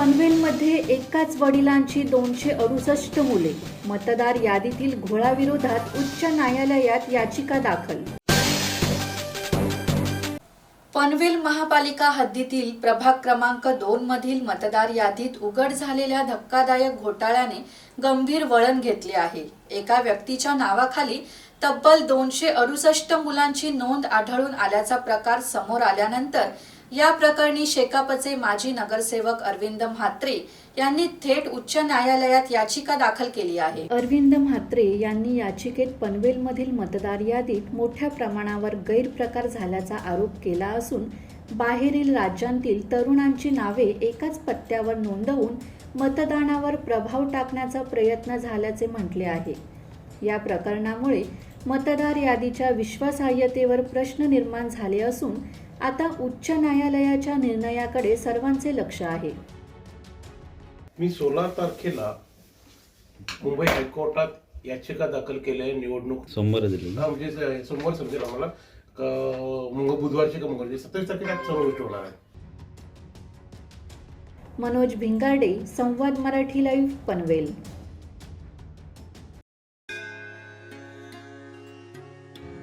पनवेलमध्ये एकाच वडिलांची दोनशे अडुसष्ट मुले. मतदार यादीतील घोळाविरोधात उच्च न्यायालयात याचिका दाखल. पनवेल महापालिका हद्दीतील प्रभाग क्रमांक दोन मधील मतदार यादीत उघड झालेल्या धक्कादायक घोटाळ्याने गंभीर वळण घेतले आहे. एका व्यक्तीच्या नावाखाली तब्बल दोनशे अडुसष्ट मुलांची नोंद आढळून आल्याचा प्रकार समोर आल्यानंतर या प्रकरणी शेकापचे माजी नगरसेवक अरविंद म्हात्रे यांनी थेट उच्च न्यायालयात याचिका दाखल केली आहे. अरविंद म्हात्रे यांनी याचिकेत पनवेलमधील मतदार यादीत मोठ्या प्रमाणावर गैरप्रकार झाल्याचा आरोप केला असून बाहेरील राज्यांतील तरुणांची नावे एकाच पत्त्यावर नोंदवून मतदानावर प्रभाव टाकण्याचा प्रयत्न झाल्याचे म्हटले आहे. या प्रकरणामुळे मतदार यादीच्या विश्वासार्हतेवर प्रश्न निर्माण झाले असून आता उच्च न्यायालयाच्या निर्णयाकडे सर्वांचे लक्ष आहे. मी सोळा तारखेला मुंबई हायकोर्टात याचिका दाखल केली आहे निवडणूक सोमवार दिली हा म्हणजे सोमवार समजेल आम्हाला. क- मंग बुधवारची का मंगळवारची? सत्तावीस तारखेला सर्व गोष्टी होणार आहे. मनोज भिंगार्डे संवाद मराठी लाईव्ह पनवेल.